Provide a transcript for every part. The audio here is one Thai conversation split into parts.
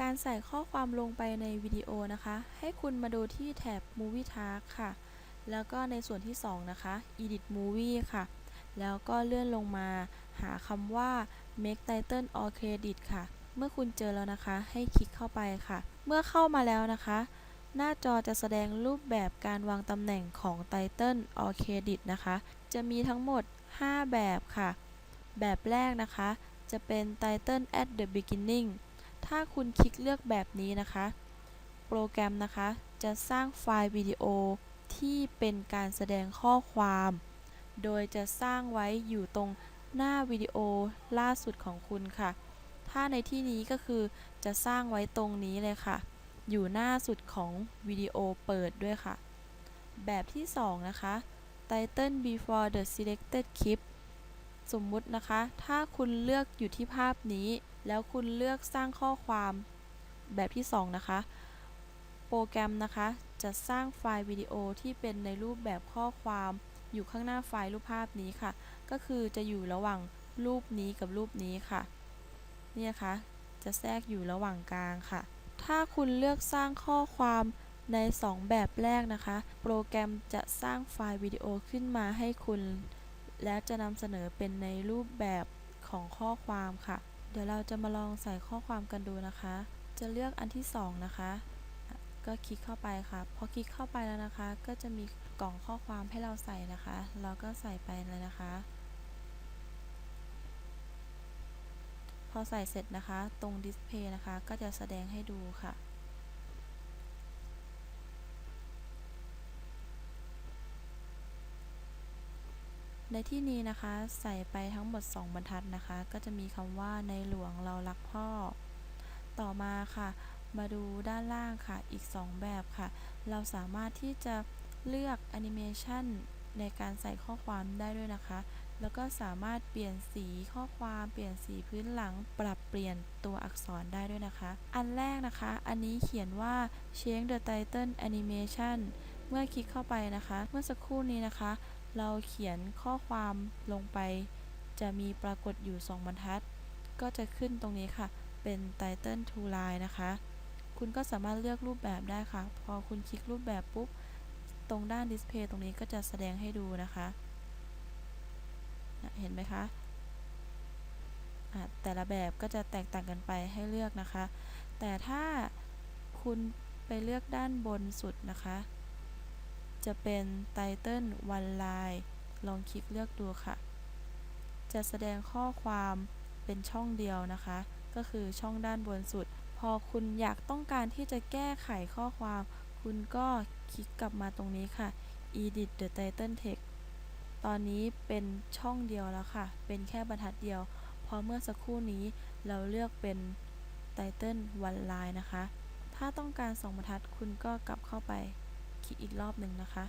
การใส่ข้อความลงไปในวิดีโอนะคะ ให้คุณมาดูที่แถบ Movie Tag ค่ะ แล้วก็ในส่วนที่ 2 นะคะ Edit Movie ค่ะ แล้วก็เลื่อนลงมา หาคำว่า Make Title or Credit ค่ะ เมื่อคุณเจอแล้วนะคะ ให้คลิกเข้าไปค่ะ เมื่อเข้ามาแล้วนะคะ หน้าจอจะแสดงรูปแบบการวางตำแหน่งของ Title or Credit นะคะ จะมีทั้งหมด 5 แบบค่ะ แบบแรกนะคะ จะเป็น Title at the beginning ถ้าคุณคลิกเลือกแบบนี้นะคะ โปรแกรมนะคะ จะสร้างไฟล์วิดีโอที่เป็นการแสดงข้อความ โดยจะสร้างไว้อยู่ตรงหน้าวิดีโอล่าสุดของคุณค่ะ ถ้าในที่นี้ก็คือจะสร้างไว้ตรงนี้เลยค่ะ อยู่หน้าสุดของวิดีโอเปิดด้วยค่ะ แบบที่ 2 นะคะ Title before the selected clip สมมุตินะคะ ถ้าคุณเลือกอยู่ที่ภาพนี้ แล้วคุณเลือกสร้างข้อความแบบที่ 2 นะคะ โปรแกรมนะคะ จะสร้างไฟล์วิดีโอที่เป็นในรูปแบบข้อความอยู่ข้างหน้าไฟล์รูปภาพนี้ค่ะ ก็คือจะอยู่ระหว่างรูปนี้กับรูปนี้ค่ะเนี่ยคะ จะแทรกอยู่ระหว่างกลางค่ะ ถ้าคุณเลือกสร้างข้อความใน 2 แบบแรกนะคะ โปรแกรมจะสร้างไฟล์วิดีโอขึ้นมาให้คุณ แล้วจะนำเสนอเป็นในรูปแบบของข้อความค่ะ เดี๋ยวเราจะมาลองใส่ข้อความกันดูนะคะ จะเลือกอันที่ 2 นะคะอะก็คลิกเข้าไปค่ะ พอคลิกเข้าไปแล้วนะคะ ก็จะมีกล่องข้อความให้เราใส่นะคะ เราก็ใส่ไปเลยนะคะ พอใส่เสร็จนะคะ ตรงดิสเพย์นะคะ ก็จะแสดงให้ดูค่ะ ในที่นี้นะคะใส่ไปทั้งหมด 2 บรรทัดนะคะ ก็จะมีคำว่าในหลวงเรารักพ่อ ต่อมาค่ะ มาดูด้านล่างค่ะอีก 2 แบบค่ะ เราสามารถที่จะเลือกแอนิเมชันในการใส่ข้อความได้ด้วยนะคะ แล้วก็สามารถเปลี่ยนสีข้อความเปลี่ยนสีพื้นหลัง ปรับเปลี่ยนตัวอักษรได้ด้วยนะคะ อันแรกนะคะ อันนี้เขียนว่า change the title animation เมื่อคลิกเข้าไปนะคะ เมื่อสักครู่นี้นะคะ เราเขียนข้อความลงไป จะมีปรากฏอยู่ 2 บรรทัด ก็จะขึ้นตรงนี้ค่ะ เป็น title to line นะคะ คุณก็สามารถเลือกรูปแบบได้ค่ะ พอคุณคลิกรูปแบบปุ๊บ ตรงด้าน display ตรงนี้ก็จะแสดงให้ดูนะคะเห็นไหมคะแต่ละแบบก็จะแตกต่างกันไปให้เลือกนะคะ แต่ถ้าคุณไปเลือกด้านบนสุดนะคะ จะเป็น Title One Line ลองคลิกเลือกดูค่ะ จะแสดงข้อความเป็นช่องเดียวนะคะ ก็คือช่องด้านบนสุด พอคุณอยากต้องการที่จะแก้ไขข้อความ คุณก็คลิกกลับมาตรงนี้ค่ะ Edit the Title Text ตอนนี้เป็นช่องเดียวแล้วค่ะ เป็นแค่บรรทัดเดียว พอเมื่อสักครู่นี้เราเลือกเป็น Title One Line นะคะ ถ้าต้องการสองบรรทัดคุณก็กลับเข้าไป คลิกอีกรอบหนึ่งนะคะ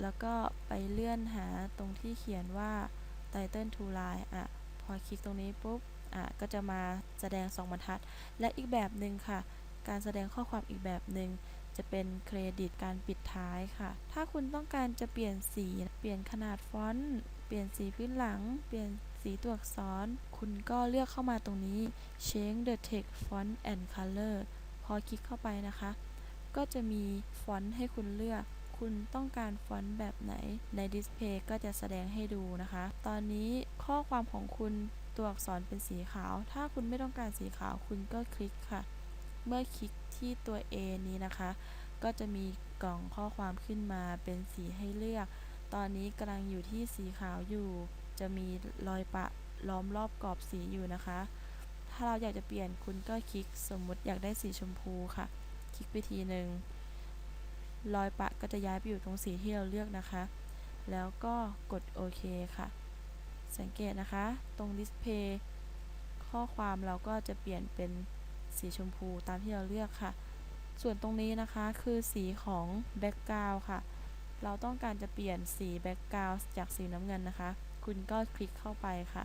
แล้วก็ไปเลื่อนหาตรงที่เขียนว่า Title to Line อะ พอคลิกตรงนี้ปุ๊บ อะ ก็จะมาแสดง 2 บรรทัด และอีกแบบหนึ่งค่ะ การแสดงข้อความอีกแบบหนึ่งจะเป็นเครดิตการปิดท้ายค่ะ ถ้าคุณต้องการจะเปลี่ยนสี เปลี่ยนขนาดฟอนต์ เปลี่ยนสีพื้นหลัง เปลี่ยนสีตัวอักษร คุณก็เลือกเข้ามาตรงนี้ change the text font and color พอคลิกเข้าไปนะคะ ก็จะมีฟอนต์ให้คุณเลือก คุณต้องการฟอนต์แบบไหน ในดิสเพย์ก็จะแสดงให้ดูนะคะ ตอนนี้ข้อความของคุณตัวอักษรเป็นสีขาว ถ้าคุณไม่ต้องการสีขาวคุณก็คลิกค่ะ เมื่อคลิกที่ตัว A นี้นะคะ ก็จะมีกล่องข้อความขึ้นมาเป็นสีให้เลือก ตอนนี้กำลังอยู่ที่สีขาวอยู่ จะมีรอยปะล้อมรอบกรอบสีอยู่นะคะ ถ้าเราอยากจะเปลี่ยนคุณก็คลิกสมมุติอยากได้สีชมพูค่ะ คลิกไปทีหนึ่งรอยปะก็จะย้ายไปอยู่ตรงสีที่เราเลือกนะคะ แล้วก็กดโอเคค่ะ สังเกตนะคะ ตรงดิสเพย์ข้อความเราก็จะเปลี่ยนเป็นสีชมพูตามที่เราเลือกค่ะ ส่วนตรงนี้นะคะคือสีของแบ็กกราวค่ะ เราต้องการจะเปลี่ยนสีแบ็กกราวจากสีน้ำเงินนะคะ คุณก็คลิกเข้าไปค่ะ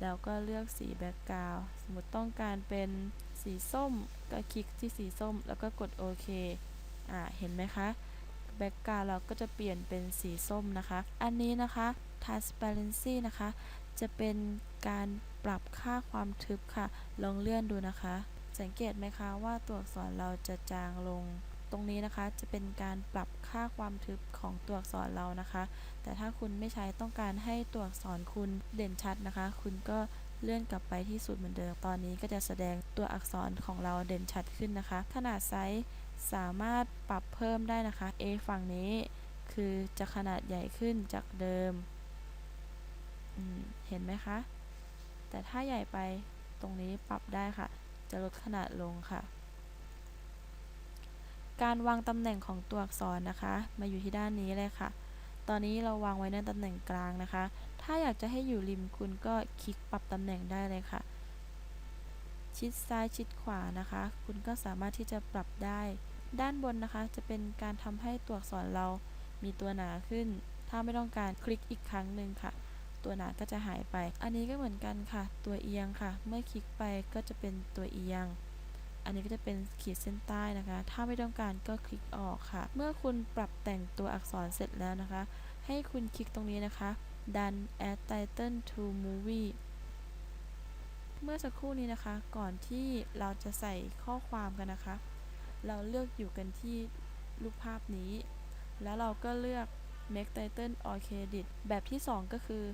แล้วก็เลือกสีแบ็กกราวสมมติต้องการเป็นสีส้มก็คลิกที่สีส้ม แล้วก็กดโอเคอ่าเห็นไหมคะแบ็กกราวเราก็จะเปลี่ยนเป็นสีส้มนะคะ อันนี้นะคะ transparency นะคะ จะเป็นการปรับค่าความทึบค่ะ ลองเลื่อนดูนะคะ สังเกตไหมคะว่าตัวอักษรเราจะจางลง ตรงนี้นะคะจะเป็นการปรับค่าความทึบของตัวอักษรเรานะคะ แต่ถ้าคุณไม่ใช้ต้องการให้ตัวอักษรคุณเด่นชัดนะคะ คุณก็เลื่อนกลับไปที่สูตรเหมือนเดิม ตอนนี้ก็จะแสดงตัวอักษรของเราเด่นชัดขึ้นนะคะ ขนาดไซส์สามารถปรับเพิ่มได้นะคะ A ฝั่งนี้คือจะขนาดใหญ่ขึ้นจากเดิมมเห็นไหมคะ แต่ถ้าใหญ่ไปตรงนี้ปรับได้ค่ะ จะลดขนาดลงค่ะ การวางตำแหน่งของตัวอักษรนะคะ มาอยู่ที่ด้านนี้เลยค่ะ ตอนนี้เราวางไว้ในตำแหน่งกลางนะคะ ถ้าอยากจะให้อยู่ริมคุณก็คลิกปรับตำแหน่งได้เลยค่ะ ชิดซ้ายชิดขวานะคะ คุณก็สามารถที่จะปรับได้ ด้านบนนะคะ จะเป็นการทำให้ตัวอักษรเรามีตัวหนาขึ้น ถ้าไม่ต้องการคลิกอีกครั้งหนึ่งค่ะ ตัวหนาก็จะหายไป อันนี้ก็เหมือนกันค่ะ ตัวเอียงค่ะ เมื่อคลิกไปก็จะเป็นตัวเอียง อันนี้ก็จะเป็นขีดเส้นใต้นะคะ ถ้าไม่ต้องการก็คลิกออกค่ะ เมื่อคุณปรับแต่งตัวอักษรเสร็จแล้วนะคะ ให้คุณคลิกตรงนี้นะคะ ดัน add title to movie เมื่อสักครู่นี้นะคะ ก่อนที่เราจะใส่ข้อความกันนะคะ เราเลือกอยู่กันที่รูปภาพนี้ แล้วเราก็เลือก make title or credit แบบที่ 2 ก็คือ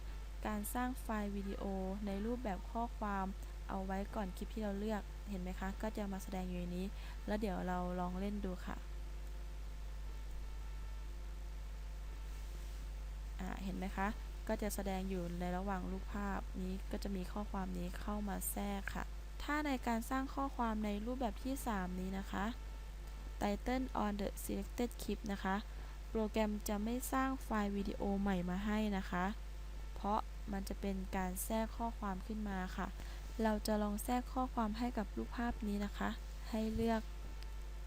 การสร้างไฟล์วิดีโอในรูปแบบข้อความเอาไว้ก่อนคลิปที่เราเลือก เห็นไหมคะ ก็จะมาแสดงอยู่ในนี้ แล้วเดี๋ยวเราลองเล่นดูค่ะเห็นไหมคะ ก็จะแสดงอยู่ในระหว่างรูปภาพนี้ก็จะมีข้อความนี้เข้ามาแทรกค่ะ ถ้าในการสร้างข้อความในรูปแบบที่ 3 นี้นะคะ title on the selected clip นะคะ โปรแกรมจะไม่สร้างไฟล์วิดีโอใหม่มาให้นะคะ เพราะมันจะเป็นการแทรกข้อความขึ้นมาค่ะ เราจะลองแทรกข้อความให้กับรูปภาพนี้นะคะ ให้เลือก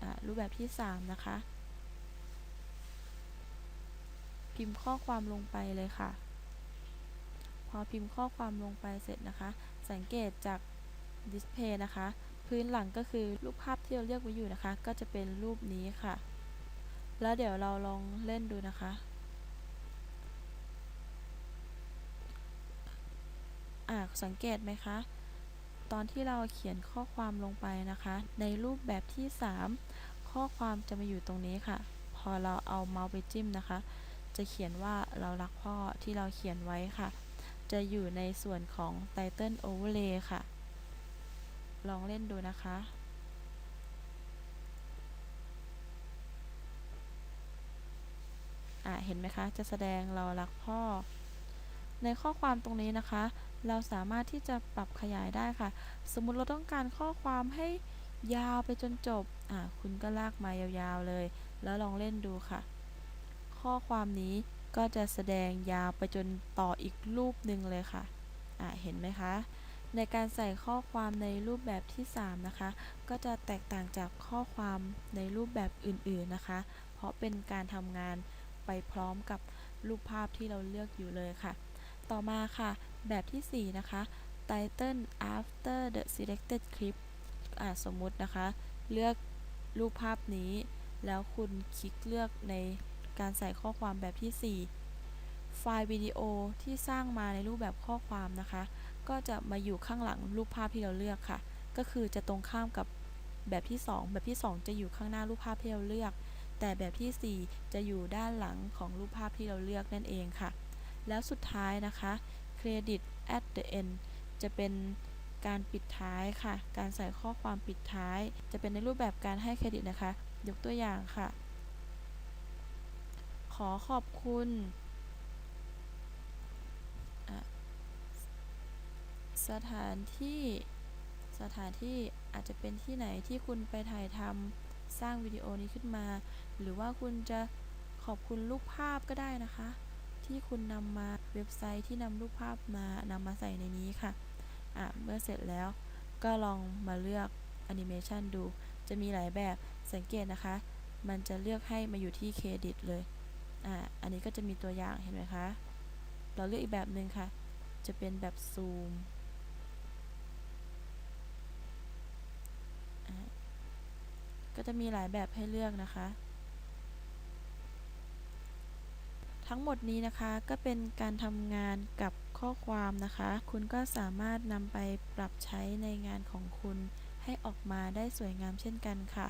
อรูปแบบที่ 3 นะคะ พิมพ์ข้อความลงไปเลยค่ะ พอพิมพ์ข้อความลงไปเสร็จนะคะ สังเกตจากดิสเพย์นะคะ พื้นหลังก็คือรูปภาพที่เราเลือกไว้อยู่นะคะ ก็จะเป็นรูปนี้ค่ะ แล้วเดี๋ยวเราลองเล่นดูนะคะอ่าสังเกตไหมคะ ตอนที่เราเขียนข้อความลงไปนะคะ ในรูปแบบที่ 3 ข้อความจะมาอยู่ตรงนี้ค่ะ พอเราเอาเมาส์ไปจิ้มนะคะ จะเขียนว่าเรารักพ่อที่เราเขียนไว้ค่ะ จะอยู่ในส่วนของ Title Overlay ค่ะ ลองเล่นดูนะคะอ่าเห็นไหมคะ จะแสดงเรารักพ่อ ในข้อความตรงนี้นะคะ เราสามารถที่จะปรับขยายได้ค่ะ สมมุติเราต้องการข้อความให้ยาวไปจนจบ อ่า คุณก็ลากมายาวๆเลย แล้วลองเล่นดูค่ะ ข้อความนี้ก็จะแสดงยาวไปจนต่ออีกรูปหนึ่งเลยค่ะ อ่า เห็นไหมคะ ในการใส่ข้อความในรูปแบบที่ 3 นะคะ ก็จะแตกต่างจากข้อความในรูปแบบอื่นๆนะคะ เพราะเป็นการทำงานไปพร้อมกับรูปภาพที่เราเลือกอยู่เลยค่ะ ต่อมาค่ะ แบบที่ 4 นะคะ title after the selected clip อ่าสมมุตินะคะ เลือกรูปภาพนี้ แล้วคุณคลิกเลือกในการใส่ข้อความแบบที่ 4 ไฟล์วิดีโอที่สร้างมาในรูปแบบข้อความนะคะ ก็จะมาอยู่ข้างหลังรูปภาพที่เราเลือกค่ะ ก็คือจะตรงข้ามกับแบบที่ 2 แบบที่ 2 จะอยู่ข้างหน้ารูปภาพที่เราเลือก แต่แบบที่ 4 จะอยู่ด้านหลังของรูปภาพที่เราเลือกนั่นเองค่ะ แล้วสุดท้ายนะคะ credit at the end จะเป็นการปิดท้ายค่ะ การใส่ข้อความปิดท้าย จะเป็นในรูปแบบการให้เครดิตนะคะ ยกตัวอย่างค่ะ ขอขอบคุณ สถานที่ สถานที่อาจจะเป็นที่ไหนที่คุณไปถ่ายทำสร้างวิดีโอนี้ขึ้นมา หรือว่าคุณจะขอบคุณรูปภาพก็ได้นะคะ ที่คุณนำมาเว็บไซต์ที่นำรูปภาพมานำมาใส่ในนี้ค่ะอะเมื่อเสร็จแล้วก็ลองมาเลือกแอนิเมชันดู จะมีหลายแบบสังเกตนะคะ มันจะเลือกให้มาอยู่ที่เครดิตเลยอะอันนี้ก็จะมีตัวอย่างเห็นไหมคะ เราเลือกอีกแบบหนึ่งค่ะ จะเป็นแบบซูมก็จะมีหลายแบบให้เลือกนะคะ ทั้งหมดนี้นะคะก็เป็นการทำงานกับข้อความนะคะ คุณก็สามารถนำไปปรับใช้ในงานของคุณให้ออกมาได้สวยงามเช่นกันค่ะ